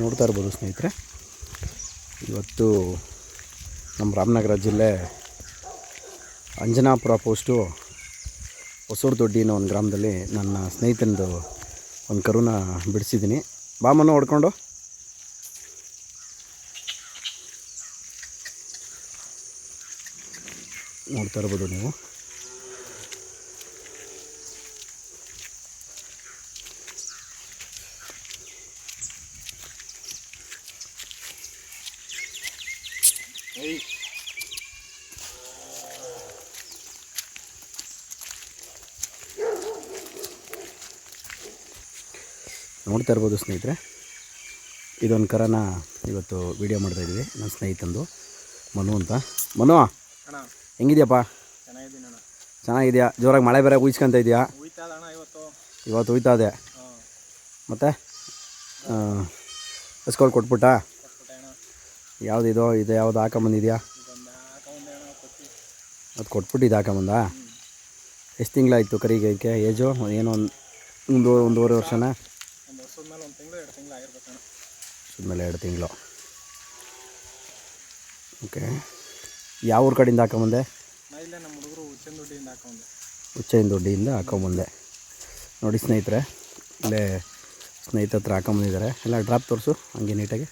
ನೋಡ್ತಾ ಇರ್ಬೋದು ಸ್ನೇಹಿತರೆ. ಇವತ್ತು ನಮ್ಮ ರಾಮನಗರ ಜಿಲ್ಲೆ ಅಂಜನಾಪುರ ಪೋಸ್ಟು ಹೊಸೂರು ದೊಡ್ಡಿ ಅನ್ನೋ ಒಂದು ಗ್ರಾಮದಲ್ಲಿ ನನ್ನ ಸ್ನೇಹಿತನದು ಒಂದು ಕರುನ ಬಿಡಿಸಿದ್ದೀನಿ. ಬಾಮನ್ನು ಹೊಡ್ಕೊಂಡು. ನೋಡ್ತಾ ಇರ್ಬೋದು ನೀವು. ನೋಡ್ತಾ ಇರ್ಬೋದು ಸ್ನೇಹಿತರೆ. ಇದೊಂದು ಕರನ ಇವತ್ತು ವೀಡಿಯೋ ಇದ್ದೀವಿ. ನನ್ನ ಸ್ನೇಹಿತಂದು ಮನು ಅಂತ. ಮನು ಹೆಂಗಿದ್ಯಪ್ಪ? ಚೆನ್ನಾಗಿದೆಯಾ? ಜೋರಾಗಿ ಮಳೆ ಬೇರೆ ಉಯ್ಸ್ಕೊಂತ ಇದೆಯಾ? ಇವತ್ತು. ಉಯ್ತಾ ಇದೆ. ಮತ್ತೆ? ಹಸ್ಕೊಳ್ ಕೊಟ್ಬಿಟ್ಟಾ? ಯಾವುದಿದು? ಇದು ಯಾವುದು ಹಾಕೊಂಬಂದಿದ್ಯಾ ಅದು ಕೊಟ್ಬಿಟ್ಟು ಇದು ಹಾಕೊಂಬಂದ ಎಷ್ಟು ತಿಂಗಳಾಯಿತು ಕರಿಗೆ ಏಜು? ಏನೋ ಒಂದು ಒಂದು ಒಂದೂವರೆ ವರ್ಷನ ಒಂದು ವರ್ಷದ ಮೇಲೆ ಒಂದು ತಿಂಗಳು ಎರಡು ತಿಂಗಳು ಆಗಿರ್ಬೇಕು ಅಣ್ಣ ಮೇಲೆ ಎರಡು ತಿಂಗಳು. ಓಕೆ. ಯಾವ ಊರ ಕಡೆಯಿಂದ ಹಾಕೊಂಬಂದೆ? ನಮ್ಮ ಹುಡುಗರು ಹುಚ್ಚಿನ ದುಡ್ಡಿಯಿಂದ ದೊಡ್ಡಿಯಿಂದ ಹಾಕೊಂಬಂದೆ. ನೋಡಿ ಸ್ನೇಹಿತರೆ ಇಲ್ಲೇ ಸ್ನೇಹಿತ ಹತ್ರ ಹಾಕೊಂಬಂದಿದ್ದಾರೆ. ಎಲ್ಲ ಡ್ರಾಪ್ ತೋರಿಸು ಹಂಗೆ ನೀಟಾಗಿ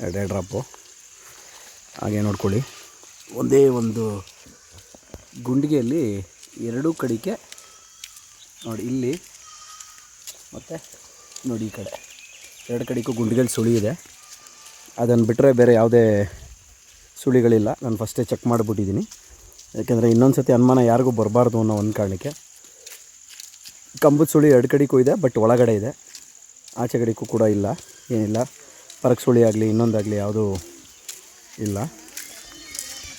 ಎರಡೇ ಡ್ರಾಪು ಹಾಗೆ ನೋಡ್ಕೊಳ್ಳಿ. ಒಂದೇ ಒಂದು ಗುಂಡಿಗೆಯಲ್ಲಿ ಎರಡೂ ಕಡೆಗೆ ನೋಡಿ ಇಲ್ಲಿ ಮತ್ತು ನೋಡಿ ಈ ಕಡೆ. ಎರಡು ಕಡೆಗೂ ಗುಂಡಿಗಳು ಸುಳಿ ಇದೆ ಅದನ್ನು ಬಿಟ್ಟರೆ ಬೇರೆ ಯಾವುದೇ ಸುಳಿಗಳಿಲ್ಲ. ನಾನು ಫಸ್ಟೇ ಚೆಕ್ ಮಾಡಿಬಿಟ್ಟಿದ್ದೀನಿ. ಯಾಕೆಂದರೆ ಇನ್ನೊಂದು ಸತಿ ಅನುಮಾನ ಯಾರಿಗೂ ಬರಬಾರ್ದು ಅನ್ನೋ ಒಂದು ಕಾರಣಕ್ಕೆ. ಕಂಬದ ಸುಳಿ ಎರಡು ಕಡೆಗೂ ಇದೆ ಬಟ್ ಒಳಗಡೆ ಇದೆ. ಆಚೆ ಕಡೆಗೂ ಕೂಡ ಇಲ್ಲ ಏನಿಲ್ಲ. ಪರಕ್ ಸುಳಿ ಆಗಲಿ ಇನ್ನೊಂದಾಗಲಿ ಯಾವುದೂ ಇಲ್ಲ.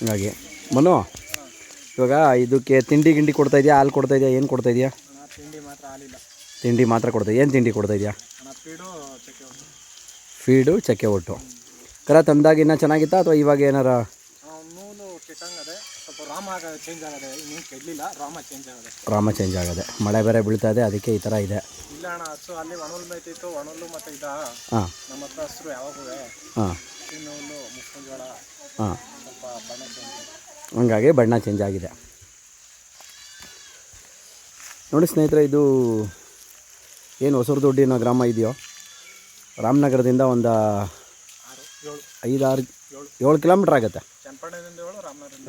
ಹಾಗಾಗಿ ಮನು ಇವಾಗ ಇದಕ್ಕೆ ತಿಂಡಿ ಗಿಂಡಿ ಕೊಡ್ತಾ ಇದೆಯಾ ಹಾಲು ಕೊಡ್ತಾ ಇದೆಯಾ ಏನು ಕೊಡ್ತಾ ಇದೆಯಾ? ತಿಂಡಿ ಮಾತ್ರ ಹಾಲಿಲ್ಲ. ತಿಂಡಿ ಮಾತ್ರ ಕೊಡ್ತಾ ಏನು ತಿಂಡಿ ಕೊಡ್ತಾ ಇದೆಯಾ? ಫೀಡು ಚಕ್ಕೆ ಒಟ್ಟು. ಕರ ತಂದಾಗ ಇನ್ನೂ ಚೆನ್ನಾಗಿತ್ತಾ ಅಥವಾ ಇವಾಗ ಏನಾರ? ನೂಲು ಕೆಟ್ಟಂಗದೆ ಸ್ವಲ್ಪ ರಾಮ ಚೇಂಜ್ ಆಗದೆ ಇನ್ನೇನು ಕೆಡಲಿಲ್ಲ ರಾಮ ಚೇಂಜ್ ಆಗದೆ. ರಾಮ ಚೇಂಜ್ ಆಗಿದೆ. ಮಳೆ ಬೇರೆ ಬೀಳ್ತಾ ಇದೆ ಅದಕ್ಕೆ ಈ ಥರ ಇದೆ. ಇಲ್ಲ ಅಣ್ಣ ಹಸು ಅಲ್ಲಿ ಒಣಹುಲ್ ಮೇಯ್ತಿತ್ತು ಒಣಹುಲ್ಲು ಮತ್ತು ಇದ ಹಾಂ. ನಮ್ಮ ಹತ್ರ ಹಸಿರು ಯಾವಾಗೂ ಹಾಂ. ಇನ್ನು ಹುಲ್ಲು ಮುಸ್ಕಿನ ಜೋಳ ಹಾಂ. ಸ್ವಲ್ಪ ಬಣ್ಣ ಚೇಂಜ್ ಹಂಗಾಗಿ ಬಣ್ಣ ಚೇಂಜ್ ಆಗಿದೆ. ನೋಡಿ ಸ್ನೇಹಿತರೆ ಇದು ಏನು ಹೊಸರು ದೊಡ್ಡಿನ ಗ್ರಾಮ ಇದೆಯೋ? ರಾಮನಗರದಿಂದ ಒಂದು ಐದಾರು ಏಳು ಕಿಲೋಮೀಟ್ರ್ ಆಗುತ್ತೆ.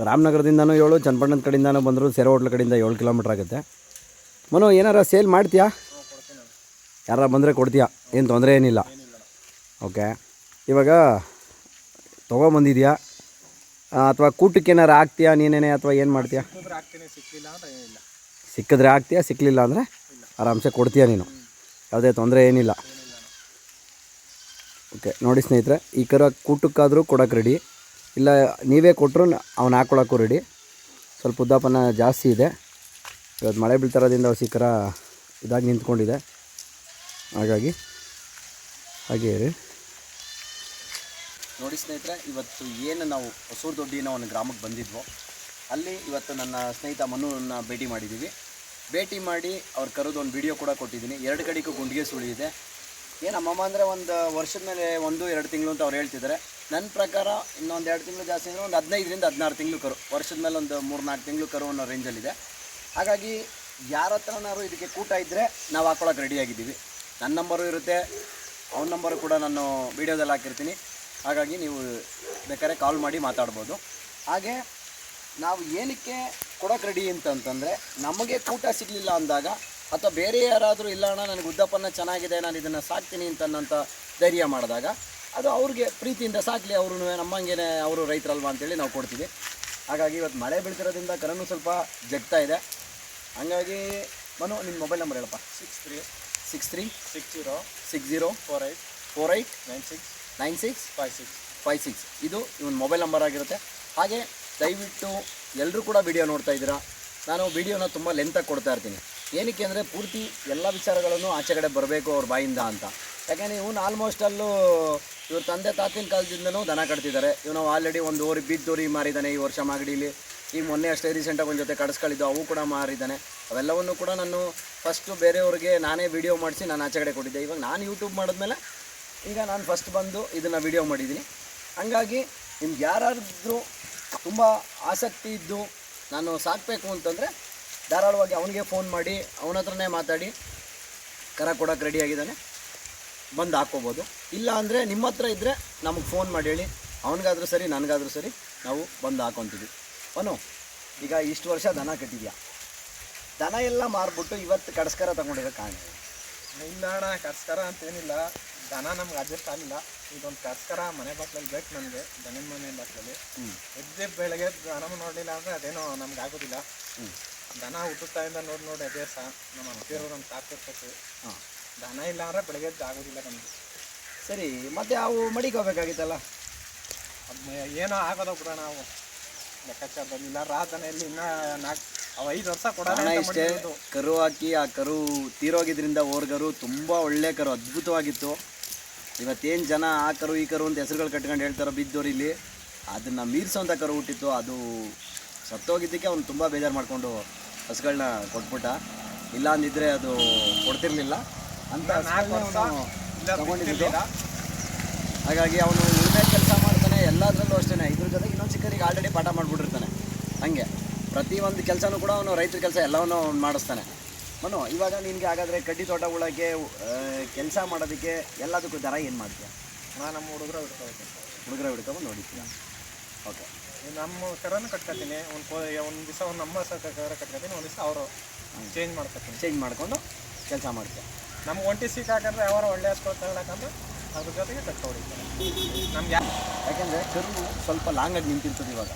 ರಾಮನಗರದಿಂದನೂ ಏಳು, ಚನ್ನಪಟ್ಟಣದ ಕಡೆಯಿಂದನೂ ಬಂದರು, ಸೇರ ಹೋಟ್ಲ್ ಕಡೆಯಿಂದ ಏಳು ಕಿಲೋಮೀಟ್ರ್ ಆಗುತ್ತೆ. ಮನು, ಏನಾರ ಸೇಲ್ ಮಾಡ್ತೀಯಾ? ಯಾರ ಬಂದರೆ ಕೊಡ್ತೀಯಾ? ಏನು ತೊಂದರೆ ಏನಿಲ್ಲ. ಓಕೆ. ಇವಾಗ ತೊಗೊಂಬಂದಿದ್ಯಾ ಅಥವಾ ಕೂಟಕ್ಕೆ ಏನಾರು ಹಾಕ್ತೀಯಾ ನೀನೇನೆ ಅಥವಾ ಏನು ಮಾಡ್ತೀಯಾ? ಸಿಕ್ಕಿದ್ರೆ ಹಾಕ್ತೀಯಾ ಸಿಕ್ಕಲಿಲ್ಲ ಅಂದರೆ ಆರಾಮ್ಸೆ ಕೊಡ್ತೀಯಾ ನೀನು? ಯಾವುದೇ ತೊಂದರೆ ಏನಿಲ್ಲ. ಓಕೆ, ನೋಡಿ ಸ್ನೇಹಿತರೆ, ಈ ಕರ ಕೂಟಕ್ಕಾದರೂ ಕೊಡೋಕೆ ರೆಡಿ ಇಲ್ಲ, ನೀವೇ ಕೊಟ್ಟರು ಅವ್ನು ಹಾಕ್ಕೊಳಕ್ಕೂ ರೆಡಿ ಸ್ವಲ್ಪ ಉದ್ದಾಪನ ಜಾಸ್ತಿ ಇದೆ. ಇವತ್ತು ಮಳೆ ಬೀಳ್ತಾರೋದ್ರಿಂದ ಹೊಸ ಕರ ಇದಾಗಿ ನಿಂತ್ಕೊಂಡಿದೆ. ಹಾಗಾಗಿ, ಹಾಗೆ ನೋಡಿ ಸ್ನೇಹಿತರೆ, ಇವತ್ತು ಏನು ನಾವು ಹೊಸೂರು ದೊಡ್ಡಿನ ಒಂದು ಗ್ರಾಮಕ್ಕೆ ಬಂದಿದ್ವೋ, ಅಲ್ಲಿ ಇವತ್ತು ನನ್ನ ಸ್ನೇಹಿತ ಮನುವನ್ನು ಭೇಟಿ ಮಾಡಿದ್ದೀವಿ ಭೇಟಿ ಮಾಡಿ ಅವ್ರು ಕರೆದು ಒಂದು ವಿಡಿಯೋ ಕೂಡ ಕೊಟ್ಟಿದ್ದೀನಿ. ಎರಡು ಕಡೆಗೂ ಗುಂಡಿಗೆ ಸುಳಿ ಇದೆ ಏನು ಅಮ್ಮಮ್ಮ ಅಂದರೆ ಒಂದು ವರ್ಷದ ಮೇಲೆ ಒಂದು, ಎರಡು ತಿಂಗಳು ಅಂತ ಅವ್ರು ಹೇಳ್ತಿದ್ದಾರೆ ನನ್ನ ಪ್ರಕಾರ ಇನ್ನೊಂದು ಎರಡು ತಿಂಗಳು ಜಾಸ್ತಿ ಅಂದರೆ ಒಂದು ಹದಿನೈದರಿಂದ ಹದಿನಾರು ತಿಂಗಳು ಕರು. ವರ್ಷದ ಮೇಲೆ ಒಂದು ಮೂರು ನಾಲ್ಕು ತಿಂಗಳು ಕರು ಅನ್ನೋ ರೇಂಜಲ್ಲಿದೆ ಹಾಗಾಗಿ ಯಾರ ಹತ್ರನಾದ್ರು ಇದಕ್ಕೆ ಕೂಟ ಇದ್ದರೆ ನಾವು ಹಾಕ್ಕೊಳಕ್ಕೆ ರೆಡಿಯಾಗಿದ್ದೀವಿ ನನ್ನ ನಂಬರು ಇರುತ್ತೆ. ಅವನ ನಂಬರು ಕೂಡ ನಾನು ವೀಡಿಯೋದಲ್ಲಿ ಹಾಕಿರ್ತೀನಿ. ಹಾಗಾಗಿ ನೀವು ಬೇಕಾದ್ರೆ ಕಾಲ್ ಮಾಡಿ ಮಾತಾಡ್ಬೋದು. ಹಾಗೆ ನಾವು ಏನಕ್ಕೆ ಕೊಡೋಕೆ ರೆಡಿ ಅಂತಂತಂದರೆ ನಮಗೆ ಕೂಟ ಸಿಗಲಿಲ್ಲ ಅಂದಾಗ ಅಥವಾ ಬೇರೆ ಯಾರಾದರೂ ಇಲ್ಲ ಅಣ್ಣ ನನಗೆ ಉದ್ದಪ್ಪನ ಚೆನ್ನಾಗಿದೆ ನಾನು ಇದನ್ನು ಸಾಕ್ತೀನಿ ಅಂತನ್ನಂಥ ಧೈರ್ಯ ಮಾಡಿದಾಗ ಅದು ಅವ್ರಿಗೆ ಪ್ರೀತಿಯಿಂದ ಸಾಕಲಿ ಅವರು ನಮ್ಮಂಗೆ ಅವರು ರೈತರಲ್ವಾ ಅಂತೇಳಿ ನಾವು ಕೊಡ್ತೀವಿ. ಹಾಗಾಗಿ ಇವತ್ತು ಮಳೆ ಬೀಳ್ತಿರೋದ್ರಿಂದ ಕರನು ಸ್ವಲ್ಪ ಜಗ್ತಾ ಇದೆ. ಹಾಗಾಗಿ ಮನು ನಿಮ್ಮ ಮೊಬೈಲ್ ನಂಬರ್ ಹೇಳಪ್ಪ. Six three six three six zero six zero four eight four eight nine six nine six five six. Five six. ಇದು ಇವನ್ ಮೊಬೈಲ್ ನಂಬರ್ ಆಗಿರುತ್ತೆ. ಹಾಗೆ ದಯವಿಟ್ಟು ಎಲ್ಲರೂ ಕೂಡ ವಿಡಿಯೋ ನೋಡ್ತಾ ಇದ್ದೀರಾ. ನಾನು ವಿಡಿಯೋನ ತುಂಬ ಲೆಂತಾಗಿ ಕೊಡ್ತಾ ಇರ್ತೀನಿ. ಏನಕ್ಕೆ ಅಂದರೆ ಪೂರ್ತಿ ಎಲ್ಲ ವಿಚಾರಗಳನ್ನು ಆಚೆ ಕಡೆ ಬರಬೇಕು ಅವ್ರ ಬಾಯಿಂದ ಅಂತ. ಯಾಕೆಂದರೆ ಇವನು ಆಲ್ಮೋಸ್ಟ್ ಅಲ್ಲೂ ಇವ್ರ ತಂದೆ ತಾತಿನ ಕಾಲದಿಂದನೂ ದನ ಕಟ್ತಿದ್ದಾರೆ. ಇವನು ಆಲ್ರೆಡಿ ಒಂದು ಓರಿ ಬಿದ್ದು ಓರಿ ಮಾರಿದ್ದಾನೆ ಈ ವರ್ಷ ಮಾಗಡಿಲಿ. ಈ ಮೊನ್ನೆ ಅಷ್ಟೇ ರೀಸೆಂಟಾಗಿ ಒಂದು ಜೊತೆ ಕಡಿಸ್ಕೊಳ್ಳಿದ್ದು ಅವು ಕೂಡ ಮಾರಿದ್ದಾನೆ ಅವೆಲ್ಲವನ್ನು ಕೂಡ ನಾನು ಫಸ್ಟು ಬೇರೆಯವ್ರಿಗೆ ನಾನೇ ವಿಡಿಯೋ ಮಾಡಿಸಿ ನಾನು ಆಚೆ ಕಡೆ ಕೊಟ್ಟಿದ್ದೆ. ಇವಾಗ ನಾನು ಯೂಟ್ಯೂಬ್ ಮಾಡಿದ್ಮೇಲೆ ಈಗ ನಾನು ಫಸ್ಟ್ ಬಂದು ಇದನ್ನು ವಿಡಿಯೋ ಮಾಡಿದ್ದೀನಿ. ಹಂಗಾಗಿ ನಿಮ್ಗೆ ಯಾರಾದರೂ ತುಂಬ ಆಸಕ್ತಿ ಇದ್ದು ನಾನು ಸಾಕಬೇಕು ಅಂತಂದರೆ ಧಾರಾಳವಾಗಿ ಅವನಿಗೆ ಫೋನ್ ಮಾಡಿ ಅವನ ಹತ್ರನೇ ಮಾತಾಡಿ ಕರ ಕೊಡೋಕೆ ರೆಡಿ ಆಗಿದ್ದಾನೆ. ಬಂದು ಹಾಕ್ಕೋಬೋದು. ಇಲ್ಲ ಅಂದರೆ ನಿಮ್ಮ ಹತ್ರ ಇದ್ದರೆ ನಮಗೆ ಫೋನ್ ಮಾಡಿ ಹೇಳಿ. ಅವನಿಗಾದರೂ ಸರಿ ನನಗಾದ್ರೂ ಸರಿ ನಾವು ಬಂದು ಹಾಕೊತೀವಿ. ಅವನು ಈಗ ಇಷ್ಟು ವರ್ಷ ದನ ಕಟ್ಟಿದ್ಯಾ? ದನ ಎಲ್ಲ ಮಾರ್ಬಿಟ್ಟು ಇವತ್ತು ಕಡಸ್ಕರ ತಗೊಂಡಿರೋ ಕಾರಣ? ಇಲ್ಲ ಅಣ್ಣ ಕರ್ಸ್ಕರ ಅಂತೇನಿಲ್ಲ. ದನ ನಮ್ಗೆ ಅಡ್ಜಸ್ಟ್ ಆಗಿಲ್ಲ. ಇದೊಂದು ಕಡಸ್ಕರ ಮನೆ ಬಾಕ್ಲಲ್ಲಿ ಬೇಕು ನನಗೆ ದನದ ಮನೆ ಬಾಕ್ಲಲ್ಲಿ ಹ್ಞೂ ಎದ್ದೆ ಬೆಳಗ್ಗೆ ದನ ನೋಡಲಿಲ್ಲ ಅಂದರೆ ಅದೇನೋ ನಮ್ಗೆ ಆಗೋದಿಲ್ಲ. ಹ್ಞೂ ದನ ಹುಟ್ಟುತ್ತಾಯಿಂದ ನೋಡಿ ನೋಡಿ ಅದೇ ಸಹ ನಮ್ಮ ಅತ್ತಿಯರು ನಮ್ಮ ಸಾಕಿರ್ತೈತೆ ಹಾಂ. ದನ ಇಲ್ಲ ಅಂದರೆ ಬೆಳಗ್ಗೆ ಆಗೋದಿಲ್ಲ ನಮಗೆ. ಸರಿ ಮತ್ತೆ ಅವು ಮಡಿಕೋಬೇಕಾಗಿತ್ತಲ್ಲ ಅದು ಏನೋ ಆಗೋದ ಕೂಡ ನಾವು ಲೆಕ್ಕಾಚಾರದಲ್ಲಿ ಇಲ್ಲ. ರಾತನೆಯಲ್ಲಿ ಇನ್ನೂ ನಾಲ್ಕು ಅವು ಐದು ವರ್ಷ ಕೂಡ ಕೊಡೋಣ ಇಷ್ಟೇ. ಕರು ಹಾಕಿ ಆ ಕರು ತೀರೋಗಿದ್ರಿಂದ ಓರ್ಗರು ತುಂಬ ಒಳ್ಳೆ ಕರು ಅದ್ಭುತವಾಗಿತ್ತು. ಇವತ್ತೇನು ಜನ ಆ ಕರು ಈ ಕರು ಅಂತ ಹೆಸರುಗಳು ಕಟ್ಕೊಂಡು ಹೇಳ್ತಾರೋ ಬಿದ್ದವ್ರು ಇಲ್ಲಿ. ಅದನ್ನು ಮೀರಿಸೋಂಥ ಕರು ಹುಟ್ಟಿತ್ತು. ಅದು ಸತ್ತೋಗಿದ್ದಕ್ಕೆ ಅವ್ನು ತುಂಬ ಬೇಜಾರು ಮಾಡಿಕೊಂಡು ಹಸುಗಳನ್ನ ಕೊಟ್ಬಿಟ್ಟ. ಇಲ್ಲ ಅಂದಿದ್ರೆ ಅದು ಕೊಡ್ತಿರ್ಲಿಲ್ಲ. ಅಂತ ತಗೊಂಡಿದ್ದು. ಹಾಗಾಗಿ ಅವನು ಉಳಿಮೆ ಕೆಲಸ ಮಾಡ್ತಾನೆ ಎಲ್ಲದರಲ್ಲೂ ಅಷ್ಟೇ ಇದ್ರ ಜೊತೆಗೆ ಇನ್ನೊಂದು ಚಿಕ್ಕರಿಗೆ ಆಲ್ರೆಡಿ ಪಾಠ ಮಾಡಿಬಿಟ್ಟಿರ್ತಾನೆ. ಹಂಗೆ. ಪ್ರತಿ ಒಂದು ಕೆಲಸನೂ ಕೂಡ ಅವನು ರೈತರ ಕೆಲಸ ಎಲ್ಲವನ್ನೂ ಅವ್ನು ಮಾಡಿಸ್ತಾನೆ. ಮನು ಇವಾಗ ನಿನಗೆ ಹಾಗಾದರೆ ಕಡ್ಡಿ ತೋಟ ಉಳಕ್ಕೆ ಕೆಲಸ ಮಾಡೋದಕ್ಕೆ ಎಲ್ಲದಕ್ಕೂ ದರ ಏನು ಮಾಡ್ತೀಯ? ನಾನು ನಮ್ಮ ಹುಡುಗರ ಹುಡುಗರ ಹಿಡ್ಕೊಂಡು ನೋಡಿದ್ದೀನಿ ಓಕೆ. ನಮ್ಮ ಕರನ್ನು ಕಟ್ಕೊತೀನಿ. ಒಂದು ಕೋ ಒಂದು ದಿವಸ ಒಂದು ನಮ್ಮ ಕರ ಕಟ್ಕೊತೀನಿ ಒಂದು ದಿವಸ ಅವರು ಚೇಂಜ್ ಮಾಡ್ಕೊತೀನಿ. ಚೇಂಜ್ ಮಾಡಿಕೊಂಡು ಕೆಲಸ ಮಾಡ್ತೀವಿ. ನಮ್ಗೆ ಒಂಟಿ ಸೀಟ್ ಹಾಕಂದ್ರೆ ಯಾವಾಗ ಒಳ್ಳೆ ಹಸ್ಕೊಳ್ ತಗೊಳಕಂದ್ರೆ ಅದ್ರ ಜೊತೆಗೆ ಹೊಡಿತಾರೆ ನಮ್ಗೆ ಯಾಕೆಂದರೆ ಕರು ಸ್ವಲ್ಪ ಲಾಂಗಾಗಿ ನಿಂತಿರ್ತದೆ ಇವಾಗ.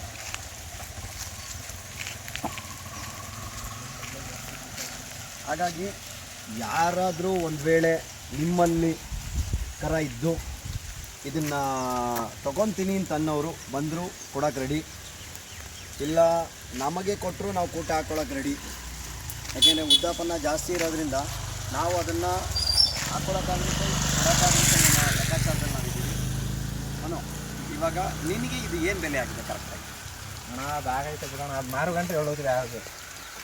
ಹಾಗಾಗಿ ಯಾರಾದರೂ ಒಂದು ವೇಳೆ ನಿಮ್ಮಲ್ಲಿ ಕರ ಇದ್ದು ಇದನ್ನು ತೊಗೊತೀನಿ ಅಂತ ಅನ್ನೋರು ಬಂದರು ಕೊಡೋಕೆ ರೆಡಿ ಇಲ್ಲ ನಮಗೆ ಕೊಟ್ಟರು ನಾವು ಕೂಟ ಹಾಕ್ಕೊಳಕ್ಕೆ ರೆಡಿ ಯಾಕೆಂದರೆ ಉದ್ದಾಪನ್ನ ಜಾಸ್ತಿ ಇರೋದ್ರಿಂದ ನಾವು ಅದನ್ನು ಹಾಕ್ಕೊಳಕ್ಕಾಗುತ್ತೆ ಕೊಡೋಕ್ಕಾಗುತ್ತೆ ನಮ್ಮ ಲೆಕ್ಕಾಚಾರದಲ್ಲಿ ನಾವಿದ್ದೀವಿ ಅನು ಇವಾಗ ನಿನಗೆ ಇದು ಏನು ಬೆಲೆ ಆಗಿದೆ ಕರೆಕ್ಟಾಗಿ ಹಣ ಬಾಗೈತೆ ಐತೆ ಬಿಡೋಣ. ಅದು ಮಾರು ಗಂಟೆ ಹೇಳೋದ್ರೆ ಯಾವುದು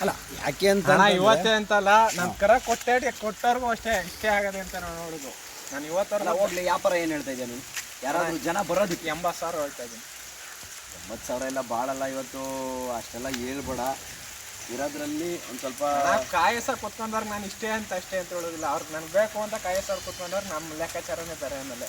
ಅಲ್ಲ ಯಾಕೆ ಅಂತ ಇವತ್ತೇ ಅಂತಲ್ಲ ನಾನು ಕರ ಕೊಟ್ಟೆ ಕೊಟ್ಟವ್ರಿಗೂ ಅಷ್ಟೇ ಇಷ್ಟೇ ಆಗದೆ ಅಂತ ನಾವು ನೋಡೋದು. ನಾನು ಇವತ್ತರ ಹೋಗ್ಲಿ ವ್ಯಾಪಾರ ಏನು ಹೇಳ್ತಾ ಇದ್ಯಾ ನೀನು? ಯಾರಾದರೂ ಜನ ಬರೋದಕ್ಕೆ ಎಂಬತ್ತು ಸಾವಿರ ಹೇಳ್ತಾ ಇದ್ದೀನಿ. ಎಂಬತ್ತು ಸಾವಿರ ಎಲ್ಲ ಭಾಳಲ್ಲ ಇವತ್ತು ಅಷ್ಟೆಲ್ಲ ಹೇಳ್ಬೇಡ. ಇರೋದ್ರಲ್ಲಿ ಒಂದು ಸ್ವಲ್ಪ ಕಾಯಸ ಕುತ್ಕೊಂಡವ್ರಿಗೆ ನಾನು ಇಷ್ಟೇ ಅಂತ ಅಷ್ಟೇ ಅಂತ ಹೇಳೋದಿಲ್ಲ. ಅವ್ರಿಗೆ ನನಗೆ ಬೇಕು ಅಂತ ಕಾಯಸವ್ರು ಕುತ್ಕೊಂಡವ್ರು ನಮ್ಮ ಲೆಕ್ಕಾಚಾರನೇ ಬೇರೆ ಆಮೇಲೆ.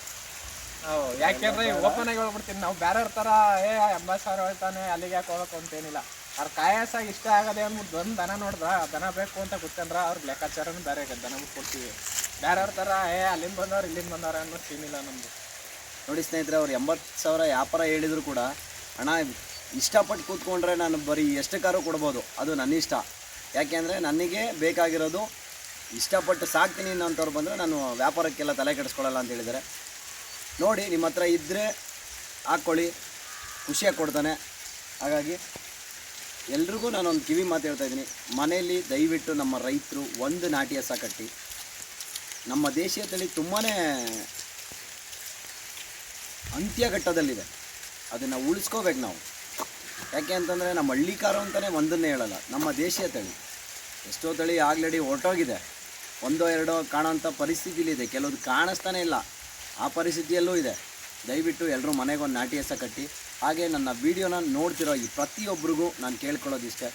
ಯಾಕೆಂದ್ರೆ ಓಪನ್ ಆಗಿ ಹೇಳ್ಬಿಡ್ತೀನಿ. ನಾವು ಬೇರೆಯವ್ರ ಥರ ಏ ಎಂಬತ್ತು ಸಾವಿರ ಹೇಳ್ತಾನೆ ಅಲ್ಲಿಗೆ ಯಾಕೆ ಹೋಗೋಕೆ ಅಂತೇನಿಲ್ಲ ಅವ್ರ ಕಾಯಾಸ ಇಷ್ಟ ಆಗದೆ ಅಂದ್ಬಿಟ್ಟು ಒಂದು ದನ ನೋಡಿದ್ರ ದನ ಬೇಕು ಅಂತ ಗೊತ್ತಂದ್ರ ಅವ್ರಿಗೆ ಲೆಕ್ಕಾಚಾರನೂ ಬೇರೆ ಆಗತ್ತೆ ದನ ಕೊಡ್ತೀವಿ. ಬೇರೆಯವ್ರ ಥರ ಏ, ಅಲ್ಲಿಂದ ಬಂದವ್ರು ಇಲ್ಲಿಂದ ಬಂದವ್ರ ಅನ್ನೋ ಸೀನ್ ಇಲ್ಲ ನಮ್ದು. ನೋಡಿ ಸ್ನೇಹಿತರೆ, ಅವ್ರು ಎಂಬತ್ತು ಸಾವಿರ ವ್ಯಾಪಾರ ಹೇಳಿದ್ರು ಕೂಡ ಹಣ ಇಷ್ಟಪಟ್ಟು ಕೂತ್ಕೊಂಡ್ರೆ ನಾನು ಬರೀ ಕಾರು ಕೊಡ್ಬೋದು, ಅದು ನನ್ನ ಇಷ್ಟ. ಯಾಕೆಂದರೆ ನನಗೆ ಬೇಕಾಗಿರೋದು ಇಷ್ಟಪಟ್ಟು ಸಾಕ್ತೀನಿ ಅನ್ನೋಂಥವ್ರು ಬಂದರೆ ನಾನು ವ್ಯಾಪಾರಕ್ಕೆಲ್ಲ ತಲೆ ಕೆಡಿಸ್ಕೊಳ್ಳಲ್ಲ ಅಂತ ಹೇಳಿದ್ದಾರೆ. ನೋಡಿ ನಿಮ್ಮ ಹತ್ರ ಇದ್ದರೆ ಹಾಕ್ಕೊಳ್ಳಿ, ಖುಷಿಯಾಗಿ ಕೊಡ್ತಾನೆ. ಹಾಗಾಗಿ ಎಲ್ರಿಗೂ ನಾನೊಂದು ಕಿವಿ ಮಾತು ಹೇಳ್ತಾ ಇದ್ದೀನಿ. ಮನೆಯಲ್ಲಿ ದಯವಿಟ್ಟು ನಮ್ಮ ರೈತರು ಒಂದು ನಾಟಿ ಹಸ ಕಟ್ಟಿ ನಮ್ಮ ದೇಶೀಯ ತಳಿ ತುಂಬಾ ಅಂತ್ಯಘಟ್ಟದಲ್ಲಿದೆ ಅದನ್ನು ಉಳಿಸ್ಕೋಬೇಕು ನಾವು. ಯಾಕೆ ಅಂತಂದರೆ ನಮ್ಮ ಹಳ್ಳಿಕಾರು ಅಂತಲೇ ಒಂದನ್ನೇ ಹೇಳಲ್ಲ. ನಮ್ಮ ದೇಶೀಯ ತಳಿ. ಎಷ್ಟೋ ತಳಿ ಆಲ್ರೆಡಿ ಹೊರಟೋಗಿದೆ. ಒಂದೋ ಎರಡೋ ಕಾಣೋಂಥ ಪರಿಸ್ಥಿತಿಲಿದೆ ಕೆಲವೊಂದು ಕಾಣಿಸ್ತಾನೇ ಇಲ್ಲ. ಆ ಪರಿಸ್ಥಿತಿಯಲ್ಲೂ ಇದೆ. ದಯವಿಟ್ಟು ಎಲ್ಲರೂ ಮನೆಗೊಂದು ನಾಟಿ ಕಟ್ಟಿ. ಹಾಗೆ ನನ್ನ ವೀಡಿಯೋನ ನೋಡ್ತಿರೋ ಈ ಪ್ರತಿಯೊಬ್ಬರಿಗೂ ನಾನು ಕೇಳ್ಕೊಳ್ಳೋದಿಷ್ಟೆ.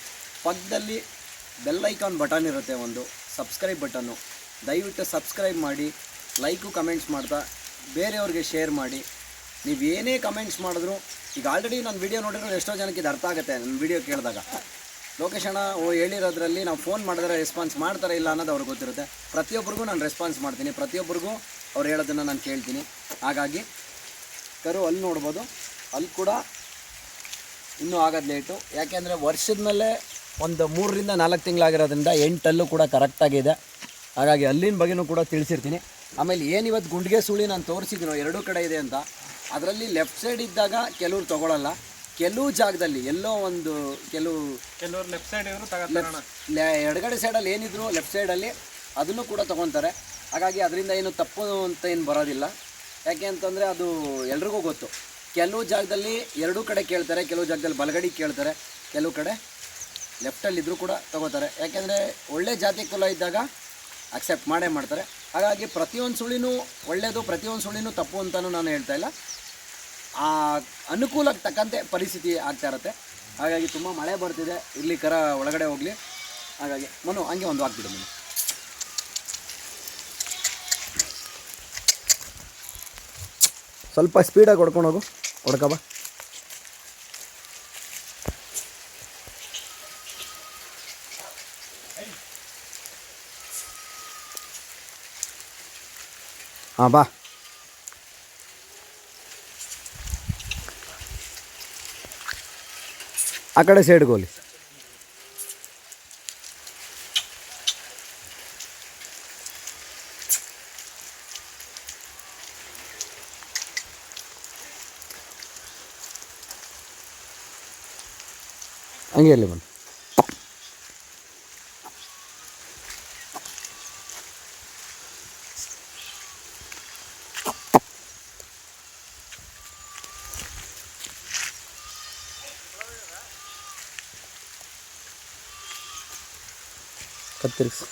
ಪಕ್ಕದಲ್ಲಿ ಬೆಲ್ಲೈಕಾನ್ ಬಟನ್ ಇರುತ್ತೆ ಒಂದು. ಸಬ್ಸ್ಕ್ರೈಬ್ ಬಟನ್ನು ದಯವಿಟ್ಟು ಸಬ್ಸ್ಕ್ರೈಬ್ ಮಾಡಿ ಲೈಕು ಕಮೆಂಟ್ಸ್ ಮಾಡ್ತಾ, ಬೇರೆಯವ್ರಿಗೆ ಶೇರ್ ಮಾಡಿ. ನೀವು ಏನೇ ಕಮೆಂಟ್ಸ್ ಮಾಡಿದ್ರು, ಈಗ ಆಲ್ರೆಡಿ ನಾನು ವಿಡಿಯೋ ನೋಡಿದ್ರೆ ಎಷ್ಟೋ ಜನಕ್ಕೆ ಇದು ಅರ್ಥ ಆಗುತ್ತೆ ನನ್ನ ವಿಡಿಯೋ ಕೇಳಿದಾಗ. ಲೊಕೇಶನ ಓ, ಹೇಳಿರೋದ್ರಲ್ಲಿ ನಾವು ಫೋನ್ ಮಾಡಿದ್ರೆ ರೆಸ್ಪಾನ್ಸ್ ಮಾಡ್ತಾರೆ ಇಲ್ಲ ಅನ್ನೋದು ಅವ್ರಿಗೆ ಗೊತ್ತಿರುತ್ತೆ. ಪ್ರತಿಯೊಬ್ಬರಿಗೂ ನಾನು ರೆಸ್ಪಾನ್ಸ್ ಮಾಡ್ತೀನಿ. ಪ್ರತಿಯೊಬ್ಬರಿಗೂ ಅವ್ರು ಹೇಳೋದನ್ನು ನಾನು ಕೇಳ್ತೀನಿ. ಹಾಗಾಗಿ ಕರು ಅಲ್ಲಿ ನೋಡ್ಬೋದು. ಅಲ್ಲಿ ಕೂಡ ಇನ್ನೂ ಆಗೋದು ಲೇಟು ಯಾಕೆಂದರೆ ವರ್ಷದ ಮೇಲೆ ಒಂದು ಮೂರರಿಂದ ನಾಲ್ಕು ತಿಂಗಳಾಗಿರೋದ್ರಿಂದ ಎಂಟಲ್ಲೂ ಕೂಡ ಕರೆಕ್ಟಾಗಿದೆ ಹಾಗಾಗಿ ಅಲ್ಲಿನ ಬಗ್ಗೆನೂ ಕೂಡ ತಿಳಿಸಿರ್ತೀನಿ. ಆಮೇಲೆ ಏನು ಇವತ್ತು ಗುಂಡಿಗೆ ಸುಳಿ ನಾನು ತೋರಿಸಿದ್ದೀನೋ ಎರಡೂ ಕಡೆ ಇದೆ ಅಂತ ಅದರಲ್ಲಿ ಲೆಫ್ಟ್ ಸೈಡ್ ಇದ್ದಾಗ ಕೆಲವ್ರು ತೊಗೊಳಲ್ಲ. ಕೆಲವು ಜಾಗದಲ್ಲಿ ಎಲ್ಲೋ ಒಂದು ಕೆಲವು ಕೆಲವರು ಲೆಫ್ಟ್ ಸೈಡ್ ಇವರು ಎಡಗಡೆ ಸೈಡಲ್ಲಿ ಏನಿದ್ರು ಲೆಫ್ಟ್ ಸೈಡಲ್ಲಿ ಅದನ್ನು ಕೂಡ ತೊಗೊತಾರೆ. ಹಾಗಾಗಿ ಅದರಿಂದ ಏನು ತಪ್ಪು ಅಂತ ಏನು ಬರೋದಿಲ್ಲ. ಯಾಕೆ ಅಂತಂದರೆ ಅದು ಎಲ್ರಿಗೂ ಗೊತ್ತು. ಕೆಲವು ಜಾಗದಲ್ಲಿ ಎರಡೂ ಕಡೆ ಕೇಳ್ತಾರೆ, ಕೆಲವು ಜಾಗದಲ್ಲಿ ಬಲಗಡೆ ಕೇಳ್ತಾರೆ, ಕೆಲವು ಕಡೆ ಲೆಫ್ಟಲ್ಲಿದ್ದರೂ ಕೂಡ ತೊಗೋತಾರೆ. ಯಾಕೆಂದರೆ ಒಳ್ಳೆ ಜಾತಿ ಕುಲ ಇದ್ದಾಗ ಅಕ್ಸೆಪ್ಟ್ ಮಾಡೇ ಮಾಡ್ತಾರೆ. ಹಾಗಾಗಿ ಪ್ರತಿಯೊಂದು ಸುಳಿನೂ ಒಳ್ಳೆಯದು ಪ್ರತಿಯೊಂದು ಸುಳಿನೂ ತಪ್ಪು ಅಂತಲೂ ನಾನು ಹೇಳ್ತಾ ಇಲ್ಲ. ಆ ಅನುಕೂಲಕ್ಕೆ ತಕ್ಕಂತೆ ಪರಿಸ್ಥಿತಿ ಆಗ್ತಾ ಇರುತ್ತೆ. ಹಾಗಾಗಿ ತುಂಬ ಮಳೆ ಬರ್ತಿದೆ, ಇಲ್ಲಿ ಕರ ಒಳಗಡೆ ಹೋಗಲಿ. ಹಾಗಾಗಿ ಮನು, ಹಂಗೆ ಒಂದು ಹಾಕ್ಬಿಡು ಮನು. ಸ್ವಲ್ಪ ಸ್ಪೀಡಾಗಿ ಹೊಡ್ಕೊಂಡು ಹೋಗು. ಹೊಡ್ಕಬ ಹಾಂ ಬಾ. ಆ ಕಡೆ ಸೈಡ್ಗೆ ಹೋಗ್ಲಿ. அங்கே இல்லை மேம் கத்திரிச்சு